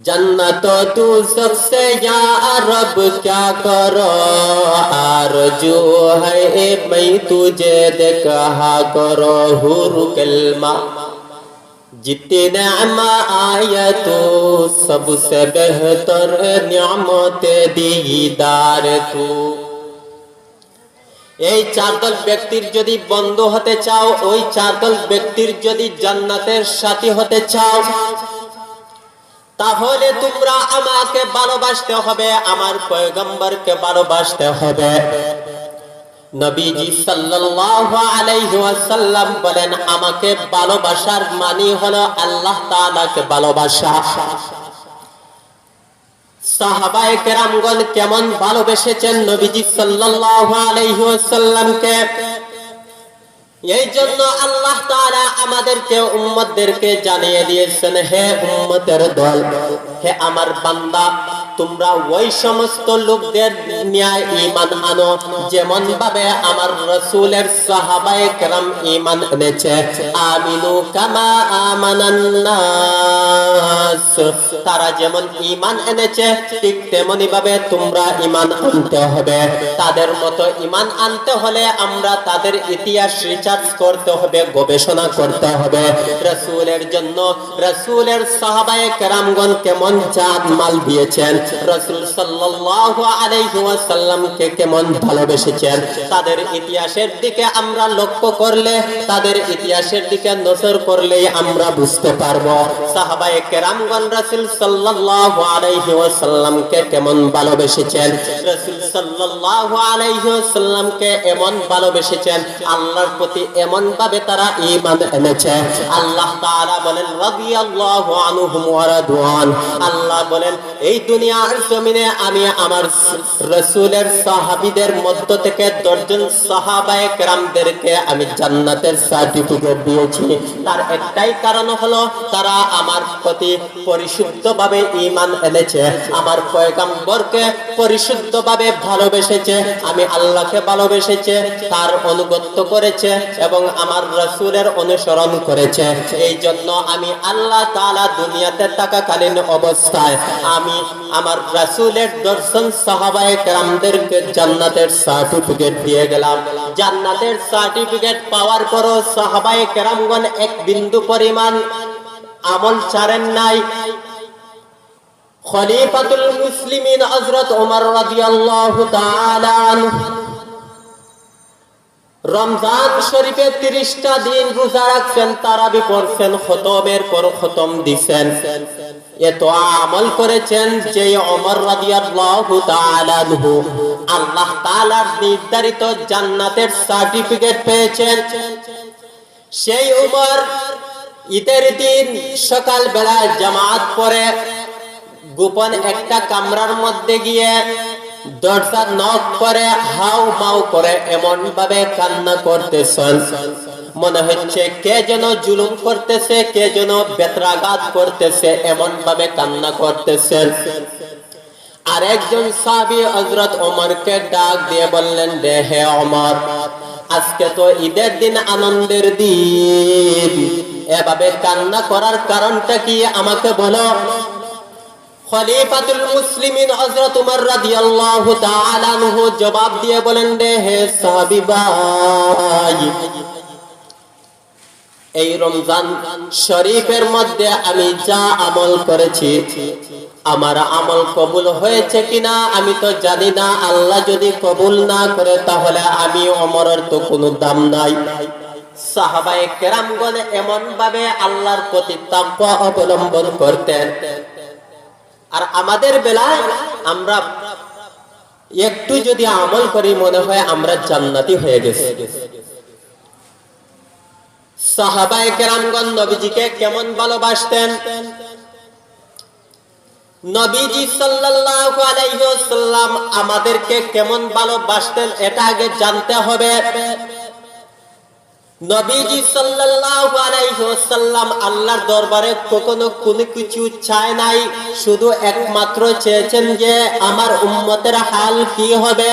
जन्नत तू सबसे या रब क्या करो आरजू है मैं तुझे देखा करो हुर कलमा जितने आया तो सबसे बेहतर नियामत दीदार तू এই চারদল ব্যক্তির যদি বন্ধু হতে চাও ওই চারদল ব্যক্তির যদি জান্নাতের সাথী হতে চাও তাহলে তোমরা আমাকে ভালোবাসতে হবে, আমার পয়গম্বরকে ভালোবাসতে হবে। নবীজি সাল্লাল্লাহু আলাইহি ওয়াসাল্লাম বলেন, আমাকে ভালোবাসার মানে হলো আল্লাহ তাআলাকে ভালোবাসা। সাহাবায়ে কেরামগণ কেমন ভালোবেসেছেন নবীজি সাল্লাল্লাহু আলাইহি ওয়াসাল্লামকে? এই জন্য আল্লাহ তারা আমাদেরকে, উম্মতদেরকে জানিয়ে দিয়েছেন, হে উম্মতের দল, হে আমার বান্দা, তোমরা ওই সমস্ত লোকদের ন্যায় ইমান আনো। যেমন ভাবে আমার রসুলের সাহাবায়ে কেরাম ইমান এনেছে, আমিনু কামা আমানান নাস তারা যেমন ঈমান এনেছে, ঠিক তেমনি ভাবে তোমরা ঈমান আনতে হবে। তাদের মতো ঈমান আনতে হলে আমরা তাদের ইতিহাস রিসার্চ করতে হবে, গবেষণা করতে হবে। রাসূলের জন্য, রাসূলের কেমন জাত মাল দিয়েছেন? রাসূল কেমন ভালোবেসেছেন? তাদের ইতিহাসের দিকে আমরা লক্ষ্য করলে, তাদের ইতিহাসের দিকে নজর করলেই আমরা বুঝতে পারব। সাহাবায়ে কেরামগণ রাসূল সাল্লাল্লাহু আলাইহি ওয়াসাল্লামকে কেমন ভালোবেসেছেন? রাসূল সাল্লাল্লাহু আলাইহি ওয়াসাল্লামকে এমন ভালোবেসেছেন, আল্লাহর প্রতি এমন ভাবে তারা ঈমান এনেছে। আল্লাহ তাআলা বলেন, রাদিয়াল্লাহু আনহুম ওয়া রাদওয়ান আল্লাহ বলেন, এই দুনিয়ার জমিনে আমি আমার রাসূলের সাহাবীদের মধ্য থেকে দশজন সাহাবায়ে কেরামদেরকে আমি জান্নাতের সার্টিফিকেট দিয়েছি। তার একটাই কারণ হলো, তারা আমার প্রতি পরিশুদ্ধভাবে ঈমান এনেছে। আমার পয়গম্বরকে পরিশুদ্ধভাবে ভালোবেসেছে, আমি আল্লাহকে ভালোবেসেছে, তার অনুগত্য করেছে এবং আমার রাসূলের অনুসরণ করেছে। এই জন্য আমি আল্লাহ তাআলা দুনিয়াতে থাকাকালীন অবস্থায় আমি আমার রাসূলের দর্শন সাহাবায়ে কেরামদেরকে জান্নাতের সার্টিফিকেট দিয়ে গেলাম। জান্নাতের সার্টিফিকেট পাওয়ার পরও সাহাবায়ে কেরামগণ এক বিন্দু পরিমাণ আমল ছাড়েন নাই। খলিফাতুল মুসলিমিন হযরত ওমর রাদিয়াল্লাহু তাআলা রমজান শরীফে তিরিশটা দিন রোজা রাখছেন, তারাবি পড়ছেন, খতমের পর খতম দিছেন। এত আমল করেছেন যে অমর রাদিয়াল্লাহু তাআলা আল্লাহ তাআলার নির্ধারিত জান্নাতের সার্টিফিকেট পেয়েছেন। সেই উমর ঈদের দিন সকাল বেলায় জামাত পরে গোপন একটা কামরার মধ্যে গিয়ে দরজা নক করে হাউ মাউ করে এমন ভাবে কান্না করতেছেন। মনে হচ্ছে কে যেন জুলুম করতেছে, কে যেন বেত্রাঘাত করতেছে এমন ভাবে কান্না করতেছেন। আর একজন সাবি হজরত ওমরকে ডাক দিয়ে বললেন, রে হে ওমর, আজকে তো ঈদের দিন, আনন্দের দিন। এভাবে কান্না করার কারণটা কি আমাকে বলো? খলিফাতুল মুসলিমিন হযরত উমর রাদিয়াল্লাহু তাআলা জবাব দিয়ে বলেন রে হে সাহাবী ভাই, এই রমজান শরীফের মধ্যে আমি যা আমল করেছি, আমার আমল কবুল হয়েছে কিনা আমি তো জানি না। আল্লাহ যদি কবুল না করে তাহলে আমি অমরের তো কোনো দাম নাই। সাহাবায়ে কেরামগণ এমন ভাবে আল্লাহর প্রতি তাকওয়া অবলম্বন করতেন। আর আমাদের বেলায় আমরা একটু যদি আমল করি মনে হয় আমরা জান্নাতি হয়ে গেছি। সাহাবায়ে কেরামগণ নবীজিকে কেমন ভালোবাসতেন? নবীজি সাল্লাল্লাহু আলাইহি ওয়াসাল্লাম আমাদেরকে কেমন ভালোবাসতেন এটা আগে জানতে হবে। নবীজি সাল্লাল্লাহু আলাইহি ওয়াসাল্লাম আল্লাহর দরবারে কখনো কোনো কিছু চায় নাই, শুধু একমাত্র চেয়েছেন যে আমার উম্মতের হাল কি হবে।